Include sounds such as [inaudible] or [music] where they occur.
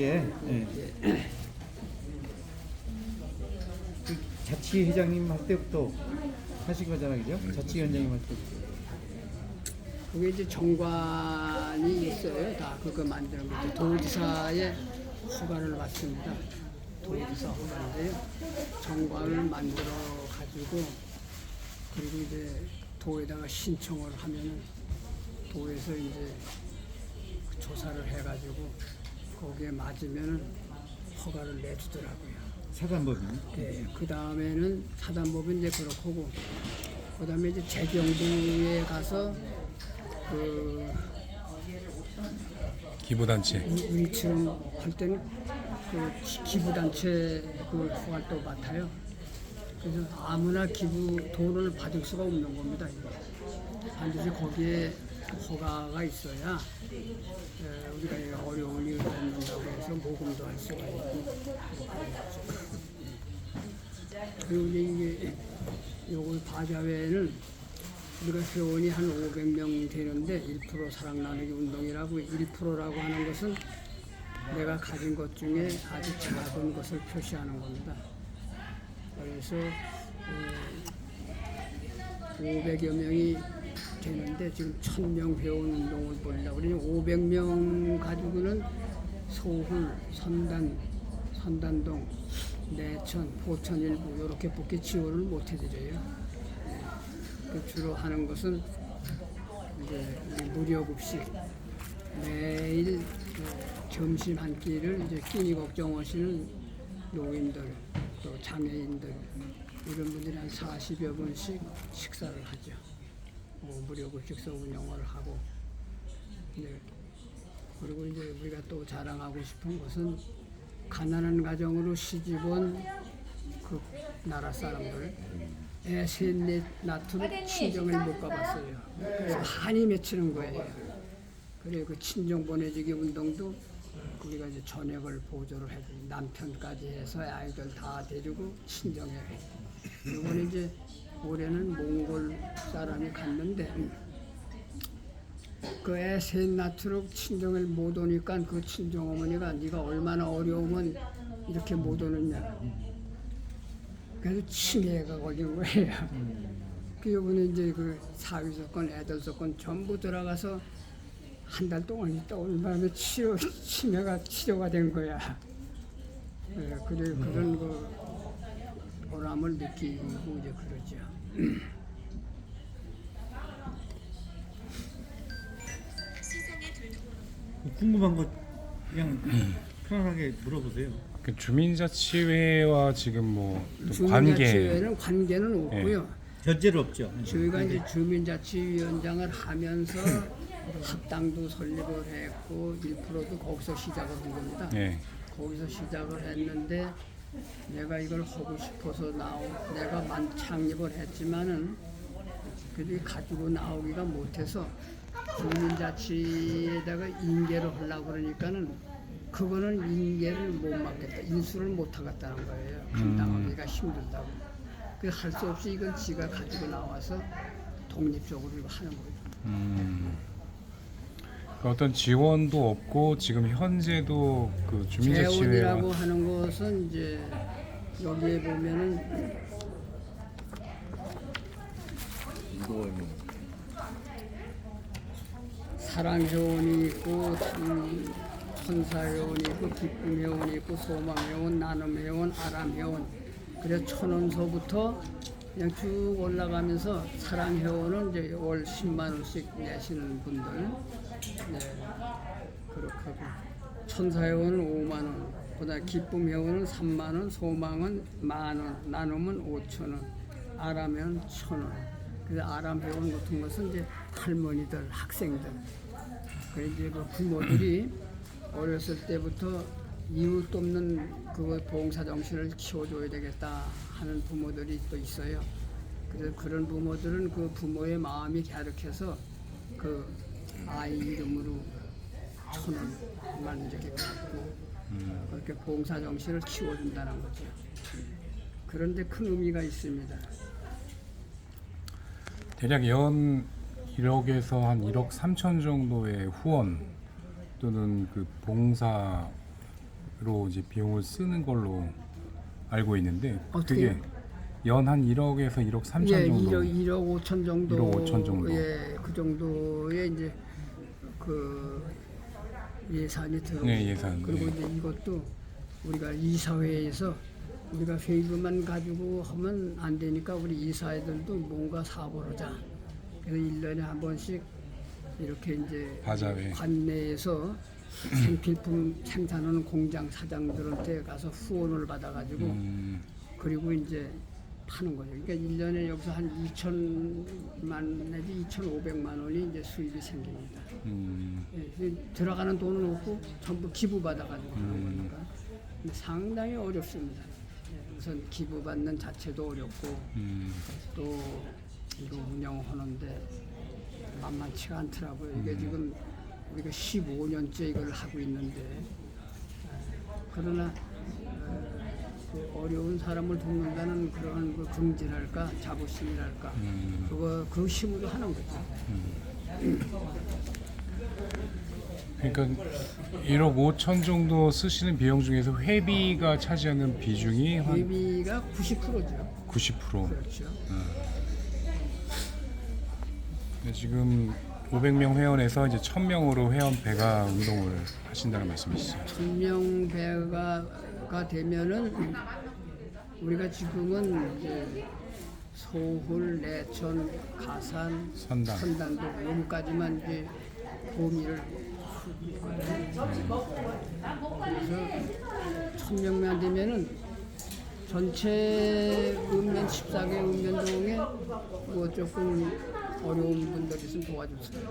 예. 예. 그 자치 회장님 할 때부터 하신 거잖아요, 그죠? 자치 위원장님 할 때부터. 그게 이제 정관이 있어요. 다 그거 만드는 거죠. 도지사의 허가를 받습니다. 도지사 허가인데요. 정관을 만들어 가지고 그리고 이제 도에다가 신청을 하면은 도에서 이제 그 조사를 해가지고 거기에 맞으면은 허가를 내주더라고요. 사단법인. 예, 그 다음에는 사단법은 이제 그렇고, 그 다음에 이제 재경부에 가서 그 기부단체 우- 우리 처럼 할 때는 그 기- 기부단체 그 활동 맡아요. 그래서 아무나 기부 돈을 받을 수가 없는 겁니다. 이거. 반드시 거기에 허가가 있어야 에, 우리가 이 어려운 일을 돕는다고 해서 모금도 할 수가 있고 그리고 이제 이게 요걸 바자회는 우리가 회원이 한 500명 되는데 1% 사랑 나누기 운동이라고 1%라고 하는 것은 내가 가진 것 중에 아주 작은 것을 표시하는 겁니다. 그래서 어, 500여 명이 되는데 지금 1000명 회원 운동을 벌이려고 그러니 500명 가지고는 소hul, 삼단, 삼단동, 내천, 포천 일부 이렇게 뽑기 지원을 못 해드려요. 그 주로 하는 것은 이제 우리 무료 급식 매일 그 점심 한 끼를 이제 끼니 걱정 하시는 노인들 또 장애인들 이런 분들이 한 40여 분씩 식사를 하죠. 어, 무료 급식소 운영을 하고. 이제 그리고 이제 우리가 또 자랑하고 싶은 것은 가난한 가정으로 시집온 그 나라 사람들. 애셋넷 낳도록 친정을 못 가봤어요. 그래서 한이 맺히는 거예요. 그래 그 친정 보내주기 운동도 우리가 이제 전역을 보조를 해주 남편까지 해서 아이들 다 데리고 친정에. 이번에 이제 올해는 몽골 사람이 갔는데 그 애 셋 낳도록 친정을 못 오니까 그 친정 어머니가 네가 얼마나 어려우면 이렇게 못 오느냐 그래서 치매가 걸린 거예요. 그 이번에 이제 그 사위 사건, 애들 사건 전부 들어가서 한 달 동안 있다 오는 바람에 치료 치매가 치료가 된 거야. 예, 그래 그런 그 보람을 느끼고 이제 그러죠. 궁금한 거 그냥 편안하게 물어보세요. 그 주민자치회와 지금 뭐또 관계 주민자치회는 관계는 없고요. 현재는 없죠. 저희가 이제 주민자치위원장을 하면서 [laughs] 합당도 설립을 했고 1%도 거기서 시작을 한 겁니다. 예. 거기서 시작을 했는데 내가 이걸 하고 싶어서 나오 내가 만 창립을 했지만은 그들이 가지고 나오기가 못해서 주민자치에다가 인계를 하려고 그러니까는 그거는 인계를 못 막겠다 인수를 못 하겠다는 거예요. 감당하기가 힘들다고. 그래서 할 수 없이 이건 지가 가지고 나와서 독립적으로 하는 거예요. 음. 그 어떤 지원도 없고 지금 현재도 그 주민자치회와 재원이라고 하는 것은 이제 여기에 보면은 사랑 회원이 있고 천- 천사 회원이 있고 기쁨 회원이 있고 소망 회원, 나눔 회원, 아람 회원. 그래서 천원서부터 그냥 쭉 올라가면서 사랑회원은 이제 월 10만 원씩 내시는 분들. 네, 그렇게 하고. 천사회원은 5만 원, 그다음 기쁨 회원은 3만 원, 소망은 만 원, 나눔은 5천 원, 아람회원 천 원. 그래서 아람 회원 같은 것은 이제 할머니들, 학생들, 그 이제 그 부모들이 어렸을 때부터 이웃 돕는 그 봉사 정신을 키워줘야 되겠다 하는 부모들이 또 있어요. 그래서 그런 부모들은 그 부모의 마음이 갸륵해서 그 아이 이름으로 천 원만 이렇게 갖고 그렇게 봉사 정신을 키워준다는 거죠. 그런데 큰 의미가 있습니다. 대략 연 1억에서 한 1억 3천 정도의 후원 또는 그 봉사 로 이제 비용을 쓰는 걸로 알고 있는데 어떻게요? 그게 연 한 1억에서 1억 3천 예, 정도. 1억, 1억 5천 정도. 1억 5천 정도. 예, 그 정도의 이제 그 예산이 들어. 네, 예산. 그리고 네. 이제 이것도 우리가 이사회에서 우리가 회의만 가지고 하면 안 되니까 우리 이사회들도 뭔가 하자. 그래서 1년에 한 번씩 이렇게 이제 바자회. 관내에서 생필품 생산하는 공장 사장들한테 가서 후원을 받아가지고 음, 그리고 이제 파는 거죠. 그러니까 1년에 여기서 한 2천만 내지 2,500만 원이 이제 수입이 생깁니다. 음, 예, 그 들어가는 돈은 없고 전부 기부 받아가지고 하는 음. 거니까 상당히 어렵습니다. 예, 우선 기부 받는 자체도 어렵고 음, 또 이거 운영하는데 만만치가 않더라고요. 음. 이게 지금 우리가 15년째 이걸 하고 있는데 에, 그러나 에, 그 어려운 사람을 돕는다는 그런 그 긍지랄까 자부심이랄까 음. 그거 그 힘으로 하는 거죠. 그러니까 1억 5천 정도 쓰시는 비용 중에서 회비가 차지하는 비중이 한 예비가 90%죠. 90%. 그렇죠. 근데 지금 500명 회원에서 이제 1000명으로 회원 배가 운동을 하신다는 말씀이시죠? 천명 배가가 되면은 우리가 지금은 이제 소홀, 내천, 가산, 선당. 선단도 여기까지만 이제 도미를 하고 있거든요. 그래서 천명만 되면은 전체 읍면 14개 읍면동에 뭐 조금 어려운 분들 있으면 도와주세요.